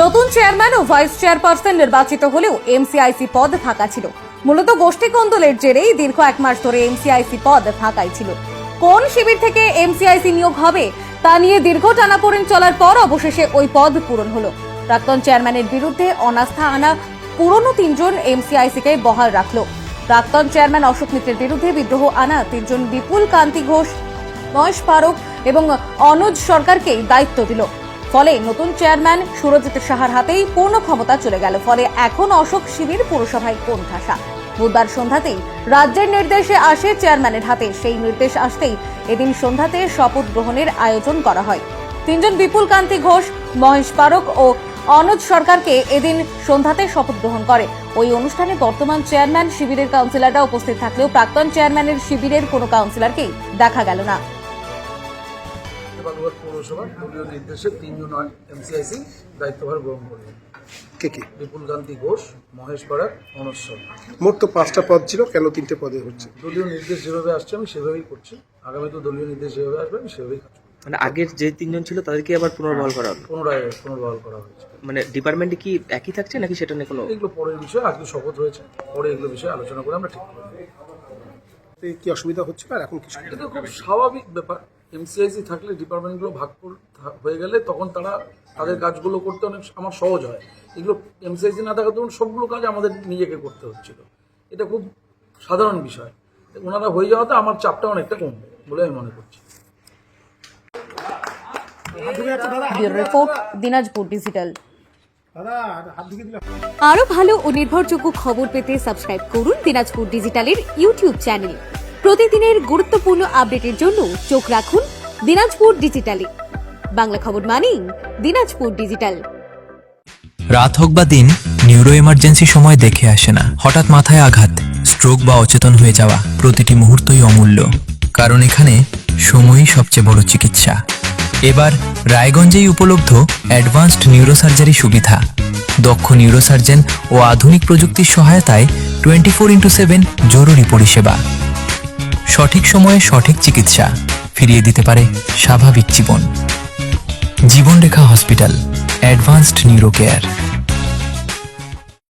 নতুন চেয়ারম্যান ও vice chairperson নির্বাচিত হলেও এমসিআইসি পদ ফাঁকা ছিল। মূলত গোষ্ঠী কোন্দলের জেরেই দীর্ঘ এক মাস ধরে এমসিআইসি পদ ফাঁকাই ছিল। কোন শিবির থেকে এমসিআইসি নিয়োগ হবে, তা নিয়ে দীর্ঘ টানাপোড়েন চলার পর অবশেষে ওই পদ পূরণ হলো। প্রাক্তন চেয়ারম্যানের বিরুদ্ধে অনাস্থা আনা পুরনো তিনজন এমসিআইসি কে বহাল রাখল। প্রাক্তন চেয়ারম্যান অশোক মিত্রের বিরুদ্ধে বিদ্রোহ আনা তিনজন বিপুল কান্তি ঘোষ, মহেশ পারক এবং অনুজ সরকারকেই দায়িত্ব দিল। ফলে নতুন চেয়ারম্যান সুরজিৎ সাহার হাতেই পূর্ণ ক্ষমতা চলে গেল। ফলে এখন অশোক শিবির পুরসভায় কোন ঠাসা বুধবার সন্ধ্যাতেই রাজ্যের নির্দেশে আসে চেয়ারম্যানের হাতে। সেই নির্দেশ আসতেই এদিন সন্ধ্যাতে শপথ গ্রহণের আয়োজন করা হয়। তিনজন বিপুল কান্তি ঘোষ, মহেশ পারক ও অনুজ সরকারকে এদিন সন্ধ্যাতে শপথ গ্রহণ করে। ওই অনুষ্ঠানে বর্তমান চেয়ারম্যান শিবিরের কাউন্সিলররা উপস্থিত থাকলেও প্রাক্তন চেয়ারম্যানের শিবিরের কোনো কাউন্সিলরকেই দেখা গেল না। বালুঘাট পৌরসভা দলীয় নির্দেশে তিনজন এমসিআইসি দায়িত্বভার গ্রহণ করলেন কে কে? বিপুল কান্তি ঘোষ মহেশ পাড়া অনশ্বর মোট তো পাঁচটা পদ ছিল কেন তিনটে পদে হচ্ছে? দলীয় নির্দেশ যেভাবে আসছে আমি সেভাবেই করছি। আগামী তো দলীয় নির্দেশ যেভাবে আসবে আমি সেভাবেই কাজ করব। মানে আগের যে তিনজন ছিল তাদেরকে আবার পুনর্বহাল করা হলো পুনরায় পুনর্বহাল করা হয়েছে। মানে ডিপার্টমেন্টে কি একই থাকছে নাকি সেটা নিয়ে কোনো এগুলো পরের বিষয় আজকে শপথ হয়েছে। পরে এগুলো বিষয়ে আলোচনা করে আমরা ঠিক করব কি অসুবিধা হচ্ছে আর এখন কিছু এটা খুব স্বাভাবিক ব্যাপার। এমসিআইসি থাকলে ডিপার্টমেন্টগুলো ভাগ কর- হয়ে গেলে তখন তারা তাদের কাজগুলো করতে অনেক আমার সহজ হয়। এগুলো এমসিআইসি না থাকা তখন সবগুলো কাজ আমাদের নিজেকে করতে হচ্ছিল। এটা খুব সাধারণ বিষয়। ওনারা হয়ে যাওয়াতে আমার চাপটা অনেকটা কমবে বলে আমি মনে করছি। Report Dinajpur digital. আরও ভালো ও নির্ভরযোগ্য খবর পেতে সাবস্ক্রাইব করুন দিনাজপুর ডিজিটালের ইউটিউব চ্যানেল। প্রতিদিনের গুরুত্বপূর্ণ আপডেটের জন্য চোখ রাখুন দিনাজপুর ডিজিটালে। বাংলা খবর মানি দিনাজপুর ডিজিটাল। রাত হোক বা দিন, নিউরো এমার্জেন্সি সময় দেখে আসে না। হঠাৎ মাথায় আঘাত, স্ট্রোক বা অচেতন হয়ে যাওয়া, প্রতিটি মুহূর্তই অমূল্য। কারণ এখানে সময়ই সবচেয়ে বড় চিকিৎসা। এবার রায়গঞ্জেই উপলব্ধ অ্যাডভান্সড নিউরোসার্জারি সুবিধা। দক্ষ নিউরোসার্জন ও আধুনিক প্রযুক্তির সহায়তায় টোয়েন্টি ফোর ইন্টু সেভেন জরুরি পরিষেবা। সঠিক সময়ে সঠিক চিকিৎসা ফিরিয়ে দিতে পারে স্বাভাবিক জীবন। Jibanrekha hospital advanced neuro care